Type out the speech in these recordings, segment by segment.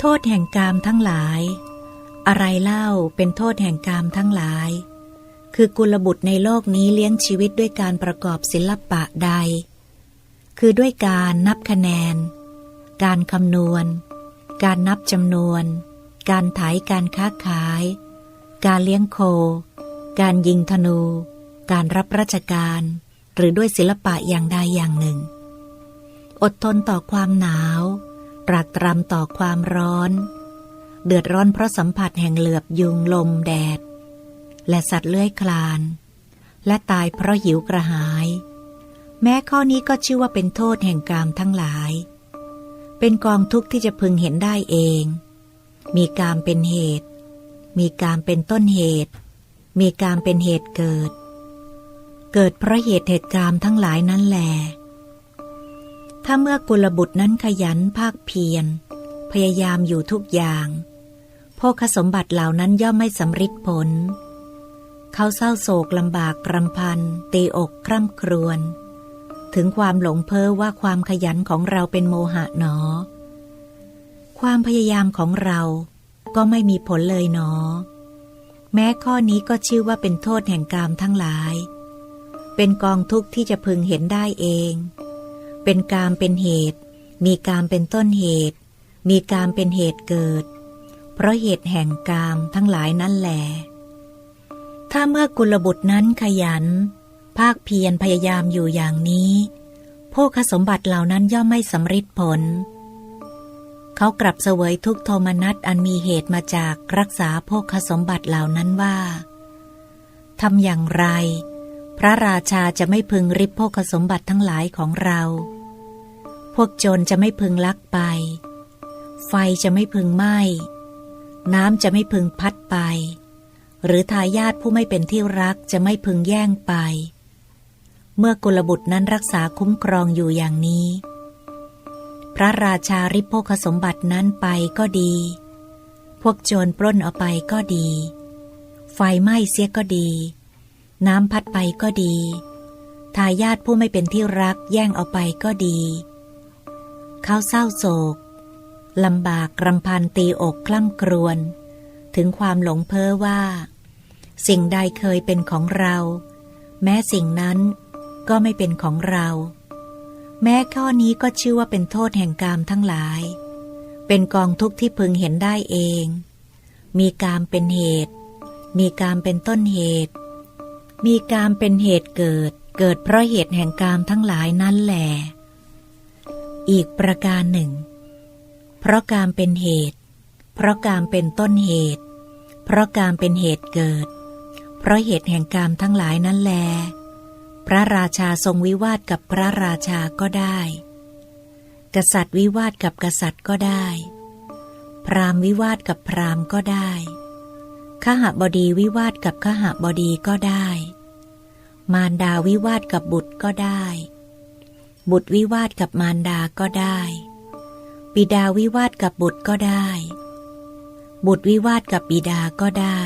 โทษแห่งกามทั้งหลาย อะไรเล่าเป็นโทษแห่งกามทั้งหลาย คือกุลบุตรในโลกนี้เลี้ยงชีวิตด้วยการประกอบศิลปะใด คือด้วยการนับคะแนน การคำนวณ การนับจำนวน การไถการค้าขาย การเลี้ยงโค การยิงธนู การรับราชการ หรือด้วยศิลปะอย่างใดอย่างหนึ่ง อดทนต่อความหนาว ตรากตรำต่อความร้อน เดือดร้อนเพราะสัมผัสแห่งเหลือบยุงลมแดด และสัตว์เลื้อยคลาน และตายเพราะหิวกระหาย แม้ข้อนี้ก็ชื่อว่าเป็นโทษแห่งกามทั้งหลาย เป็นกองทุกข์ที่จะพึงเห็นได้เอง มีกามเป็นเหตุ มีกามเป็นต้นเหตุ มีกามเป็นเหตุเกิด เกิดเพราะเหตุเหตุกามทั้งหลายนั่นแหละ ถ้าเมื่อกุลบุตรนั้นขยันภาคเพียร พยายามอยู่ทุกอย่างโภคสมบัติเหล่านั้นย่อมไม่สำฤทธิ์ผล เขาเศร้าโศกลำบากรำพัน ตีอกคร่ำครวญ ถึงความหลงเพ้อว่าความขยันของเราเป็นโมหะหนอ ความพยายามของเราก็ไม่มีผลเลยหนอ แม้ข้อนี้ก็ชื่อว่าเป็นโทษแห่งกามทั้งหลาย เป็นกองทุกข์ที่จะพึงเห็นได้เอง เป็นกามเป็นเหตุ มีกามเป็นต้นเหตุ มีกามเป็นเหตุเกิด เพราะเหตุแห่งกามทั้งหลายนั่นแหละถ้าเมื่อกุลบุตรนั้นขยัน ภาคเพียรพยายามอยู่อย่างนี้โภคสมบัติเหล่านั้นย่อมไม่สำฤทธิ์ผล เขากลับเสวยทุกโทมนัสอันมีเหตุมาจากรักษาโภคสมบัติเหล่านั้นว่าทำอย่างไร พระราชาจะไม่พึงริบโภคสมบัติทั้งหลายของเรา พวกโจรจะไม่พึงลักไป ไฟจะไม่พึงไหม้ น้ำจะไม่พึงพัดไป หรือทายาทผู้ไม่เป็นที่รักจะไม่พึงแย่งไป เมื่อกุลบุตรนั้นรักษาคุ้มครองอยู่อย่างนี้ พระราชาริโภคสมบัตินั้นไปก็ดี พวกโจรปล้นเอาไปก็ดี ไฟไหม้เสียก็ดี น้ำพัดไปก็ดีทายาทผู้ไม่เป็นที่รักแย่งเอาไปก็ดี เขาเศร้าโศกลำบากรำพันตีอกคล่ำครวญถึงความหลงเพ้อว่า สิ่งใดเคยเป็นของเรา แม้สิ่งนั้นก็ไม่เป็นของเรา แม้ข้อนี้ก็ชื่อว่าเป็นโทษแห่งกามทั้งหลาย เป็นกองทุกข์ที่พึงเห็นได้เอง มีกามเป็นเหตุ มีกามเป็นต้นเหตุ มีกามเป็นเหตุเกิด เกิดเพราะเหตุแห่งกามทั้งหลายนั่นแหละ อีกประการหนึ่ง เพราะกามเป็นเหตุ เพราะกามเป็นต้นเหตุ เพราะกามเป็นเหตุเกิด เพราะเหตุแห่งกามทั้งหลายนั่นแล พระราชาทรงวิวาทกับพระราชาก็ได้ กษัตริย์วิวาทกับกษัตริย์ก็ได้ พราหมณ์วิวาทกับพราหมณ์ก็ได้ขหบดีวิวาทกับขหบดีก็ได้ มารดาวิวาทกับบุตรก็ได้ บุตรวิวาทกับมารดาก็ได้ บิดาวิวาทกับบุตรก็ได้ บุตรวิวาทกับบิดาก็ได้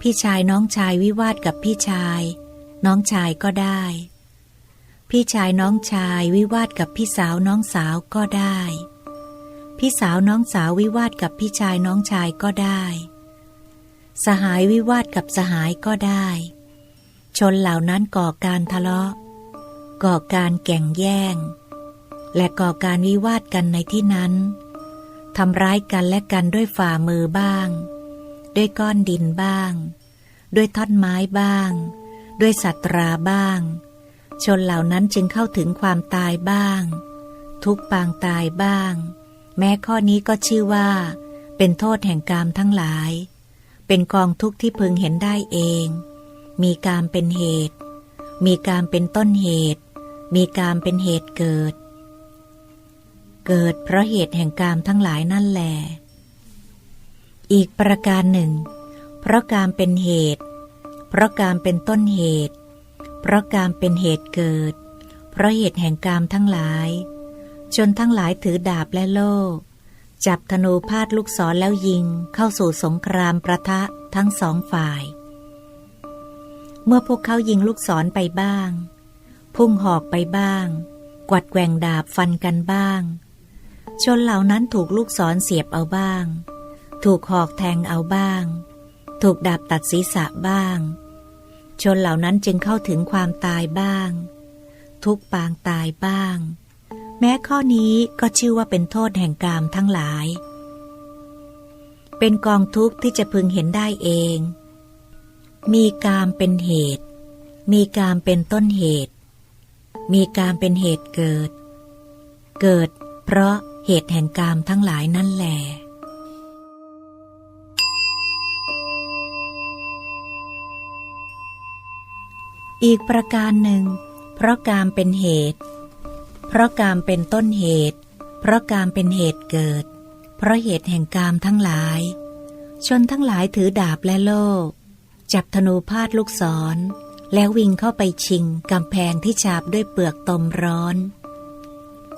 พี่ชายน้องชายวิวาทกับพี่ชาย น้องชายก็ได้ พี่ชายน้องชายวิวาทกับพี่สาวน้องสาวก็ได้ พี่สาวน้องสาววิวาทกับพี่ชายน้องชายก็ได้ สหายวิวาทกับสหายก็ได้ ชนเหล่านั้นก่อการทะเลาะ ก่อการแก่งแย่ง และก่อการวิวาทกันในที่นั้นทำร้ายกันและกันด้วยฝ่ามือบ้าง ด้วยก้อนดินบ้าง ด้วยท่อนไม้บ้าง ด้วยสัตราบ้าง ชนเหล่านั้นจึงเข้าถึงความตายบ้าง ทุกปางตายบ้าง แม้ข้อนี้ก็ชื่อว่า เป็นโทษแห่งกามทั้งหลาย เป็นกองทุกข์ที่พึงเห็นได้เอง มีกามเป็นเหตุ มีกามเป็นต้นเหตุ มีกามเป็นเหตุเกิด เกิดเพราะเหตุแห่งกามทั้งหลายนั่นแหละอีกประการหนึ่ง เพราะกามเป็นเหตุ เพราะกามเป็นต้นเหตุ เพราะกามเป็นเหตุเกิด เพราะเหตุแห่งกามทั้งหลายจนทั้งหลายถือดาบและโล่จับธนูพาดลูกศรแล้วยิงเข้าสู่สงครามประทะทั้งสองฝ่าย เมื่อพวกเขายิงลูกศรไปบ้าง พุ่งหอกไปบ้าง กวัดแกว่งดาบฟันกันบ้าง ชนเหล่านั้นถูกลูกศรเสียบเอาบ้าง ถูกหอกแทงเอาบ้าง ถูกดาบตัดศีรษะบ้าง ชนเหล่านั้นจึงเข้าถึงความตายบ้าง ทุกปางตายบ้าง แม้ข้อนี้ก็ชื่อว่าเป็นโทษแห่งกามทั้งหลาย เป็นกองทุกข์ที่จะพึงเห็นได้เอง มีกามเป็นเหตุมีกามเป็นต้นเหตุ มีกามเป็นเหตุเกิด เกิดเพราะเหตุแห่งกามทั้งหลายนั่นแหละอีกประการหนึ่ง เพราะกามเป็นเหตุ เพราะกามเป็นต้นเหตุ เพราะกามเป็นเหตุเกิด เพราะเหตุแห่งกามทั้งหลาย ชนทั้งหลายถือดาบและโล่จับธนูพาดลูกศร แล้ววิ่งเข้าไปชิงกำแพงที่ฉาบด้วยเปลือกตมร้อน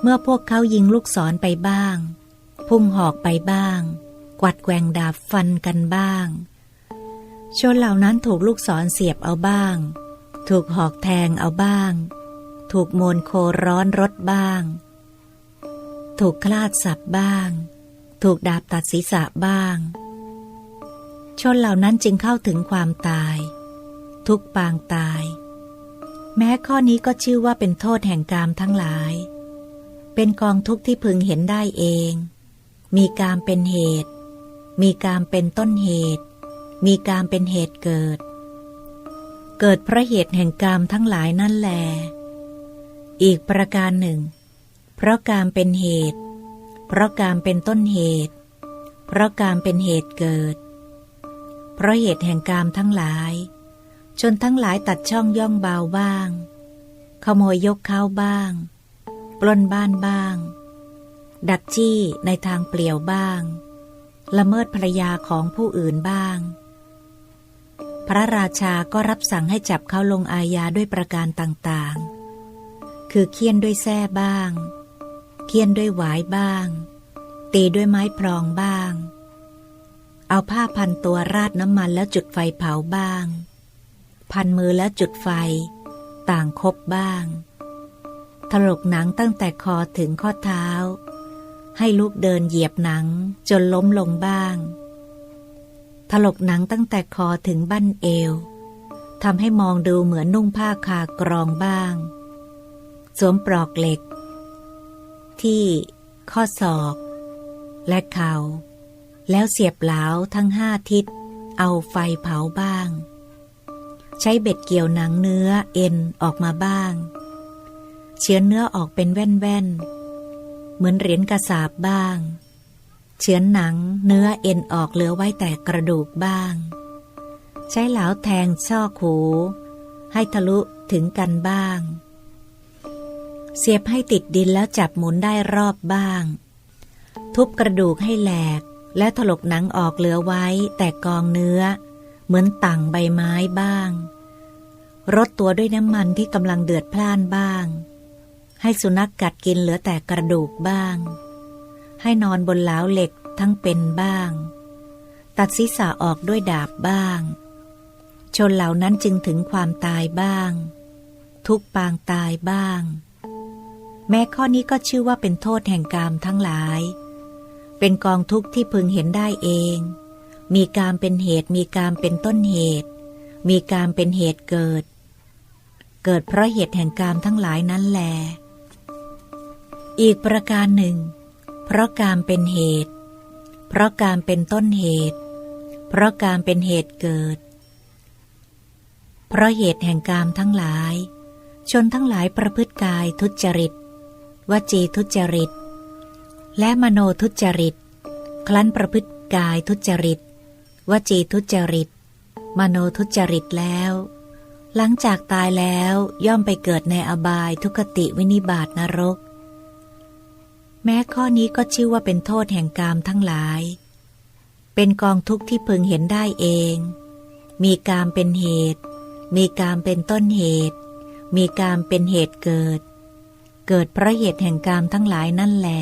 เมื่อพวกเขายิงลูกศรไปบ้าง พุ่งหอกไปบ้าง กวัดแกว่งดาบฟันกันบ้าง ชนเหล่านั้นถูกลูกศรเสียบเอาบ้าง ถูกหอกแทงเอาบ้าง ถูกโมนโคร้อนรถบ้าง ถูกคลาดสับบ้าง ถูกดาบตัดศีรษะบ้าง ชนเหล่านั้นจึงเข้าถึงความตาย ทุกปางตาย แม้ข้อนี้ก็ชื่อว่าเป็นโทษแห่งกามทั้งหลาย เป็นกองทุกข์ที่พึงเห็นได้เอง มีกามเป็นเหตุ มีกามเป็นต้นเหตุ มีกามเป็นเหตุเกิด เกิดเพราะเหตุแห่งกามทั้งหลายนั่นแลอีกประการหนึ่ง เพราะกามเป็นเหตุ เพราะกามเป็นต้นเหตุ เพราะกามเป็นเหตุเกิด เพราะเหตุแห่งกามทั้งหลาย ชนทั้งหลายตัดช่องย่องเบาบ้าง ขโมยยกเข้าบ้าง ปล้นบ้านบ้าง ดักจี้ในทางเปลี่ยวบ้าง ละเมิดภรรยาของผู้อื่นบ้าง พระราชาก็รับสั่งให้จับเขาลงอาญาด้วยประการต่างๆ คือเคี่ยนด้วยแส้บ้าง เคี่ยนด้วยหวายบ้าง ตีด้วยไม้พรองบ้าง เอาผ้าพันตัวราดน้ำมันแล้วจุดไฟเผาบ้าง พันมือแล้วจุดไฟ ต่างคบบ้าง ถลกหนังตั้งแต่คอถึงข้อเท้า ให้ลูกเดินเหยียบหนังจนล้มลงบ้าง ถลกหนังตั้งแต่คอถึงบั้นเอวทำให้มองดูเหมือนนุ่งผ้าคากรองบ้าง สวมปลอกเหล็ก ที่ข้อศอก และเขา่าแล้วเสียบเหลาทั้งห้าทิศ เอาไฟเผาบ้าง ใช้เบ็ดเกี่ยวหนังเนื้อเอ็นออกมาบ้าง เชื้อเนื้อออกเป็นแว่นๆ เหมือนเหรียญกระสาบบ้างเฉือนหนังเนื้อเอ็นออกเหลือไว้แต่กระดูกบ้าง ใช้เหลาแทงช่อขูให้ทะลุถึงกันบ้าง เสียบให้ติดดินแล้วจับหมุนได้รอบบ้าง ทุบกระดูกให้แหลกและถลกหนังออกเหลือไว้แต่กองเนื้อ เหมือนต่างใบไม้บ้าง รดตัวด้วยน้ำมันที่กำลังเดือดพล่านบ้าง ให้สุนัขกกัดกินเหลือแต่กระดูกบ้าง ให้นอนบนเหลาเหล็กทั้งเป็นบ้าง ตัดศีรษะออกด้วยดาบบ้าง ชนเหล่านั้นจึงถึงความตายบ้าง ทุกปางตายบ้าง แม้ข้อนี้ก็ชื่อว่าเป็นโทษแห่งกามทั้งหลาย เป็นกองทุกข์ที่พึงเห็นได้เอง มีกามเป็นเหตุมีกามเป็นต้นเหตุ มีกามเป็นเหตุเกิด เกิดเพราะเหตุแห่งกามทั้งหลายนั้นแล อีกประการหนึ่ง เพราะกามเป็นเหตุ เพราะกามเป็นต้นเหตุ เพราะกามเป็นเหตุเกิด เพราะเหตุแห่งกามทั้งหลาย ชนทั้งหลายประพฤติกายทุจริตวจีทุจริต และมโนทุจริต คลั้นประพฤติกายทุจริต วจีทุจริต มโนทุจริตแล้ว หลังจากตายแล้วย่อมไปเกิดในอบายทุกติวินิบาตนรก แม้ข้อนี้ก็ชื่อว่าเป็นโทษแห่งกามทั้งหลาย เป็นกองทุกข์ที่พึงเห็นได้เอง มีกามเป็นเหตุ มีกามเป็นต้นเหตุ มีกามเป็นเหตุเกิด เกิดเพราะเหตุแห่งกามทั้งหลายนั่นแหละ